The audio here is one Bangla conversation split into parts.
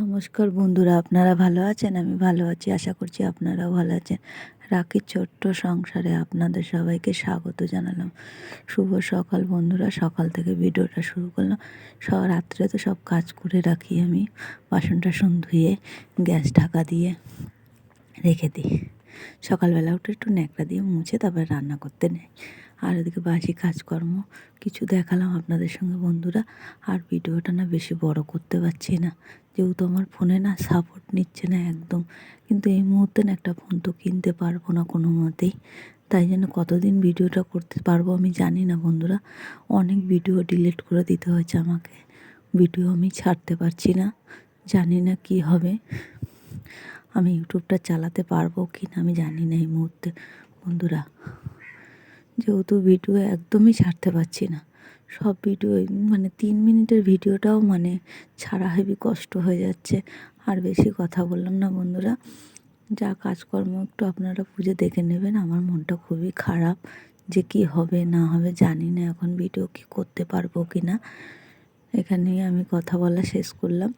নমস্কার বন্ধুরা, আপনারা ভালো আছেন? আমি ভালো আছি, আশা করছি আপনারাও ভালো আছেন। রাখির ছোট্ট সংসারে আপনাদের সবাইকে স্বাগত জানালাম। শুভ সকাল বন্ধুরা, সকাল থেকে ভিডিওটা শুরু করলাম। সব রাত্রে তো সব কাজ করে রাখি আমি বাসন টাসন ধুয়ে, গ্যাস ঢাকা দিয়ে রেখে দিই। সকালবেলা উঠে একটু ন্যাকড়া দিয়ে মুছে তারপরে রান্না করতে নেই। আর এদিকে বাসি কাজকর্ম কিছু দেখালাম আপনাদের সঙ্গে বন্ধুরা। আর ভিডিওটা না বেশি বড় করতে পারছি না। যেহেতু আমার ফোনে না সাপোর্ট নিচ্ছে না একদম। কিন্তু এই মুহূর্তে না একটা ফোন তো কিনতে পারব না কোনো মতেই। তাই জন্য কতদিন ভিডিওটা করতে পারব আমি জানি না বন্ধুরা। অনেক ভিডিও ডিলিট করে দিতে হয়েছে আমাকে। ভিডিও আমি ছাড়তে পারছি না। জানি না কি হবে। আমি ইউটিউবটা চালাতে পারব কি না আমি জানি না এই মুহূর্তে। বন্ধুরা যেহেতু ভিডিও একদমই ছাড়তে পারছি না। সব ভিডিও মানে তিন মিনিটের ভিডিওটাও মানে ছাড়া হেবি কষ্ট হয়ে যাচ্ছে। আর বেশি কথা বললাম না বন্ধুরা। যা কাজকর্ম একটু আপনারা পুজো দেখে নেবেন। আমার মনটা খুবই খারাপ যে কি হবে, না হবে, জানি না এখন ভিডিও কি করতে পারব কি না। এখানেই আমি কথা বলা শেষ করলাম।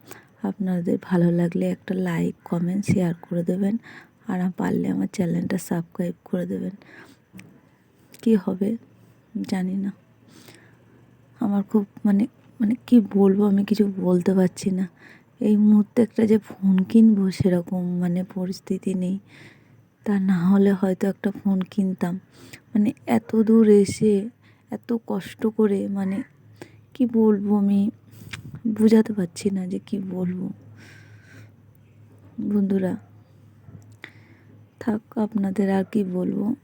আপনাদের ভালো লাগলে একটা লাইক, কমেন্ট, শেয়ার করে দেবেন। আর পারলে আমার চ্যানেলটা সাবস্ক্রাইব করে দেবেন। কি হবে? জানি না। আমার খুব মানে মানে কি বলব আমি কিছু বলতে পারছি না। এই মুহূর্তে একটা যে ফোন কিনবো সেরকম মানে পরিস্থিতি নেই। তা না হলে হয়তো একটা ফোন কিনতাম। মানে এত দূর এসে, এত কষ্ট করে মানে কি বলব আমি বোঝাতে পারছি না যে কি বলব। বন্ধুরা, থাক আপনাদের আর কি বলব?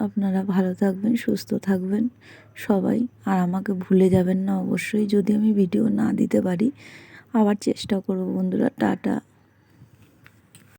আপনারা ভালো থাকবেন, সুস্থ থাকবেন। সবাই আর আমাকে ভুলে যাবেন না অবশ্যই। যদি আমি ভিডিও না দিতে পারি, আবার চেষ্টা করব বন্ধুরা। টাটা।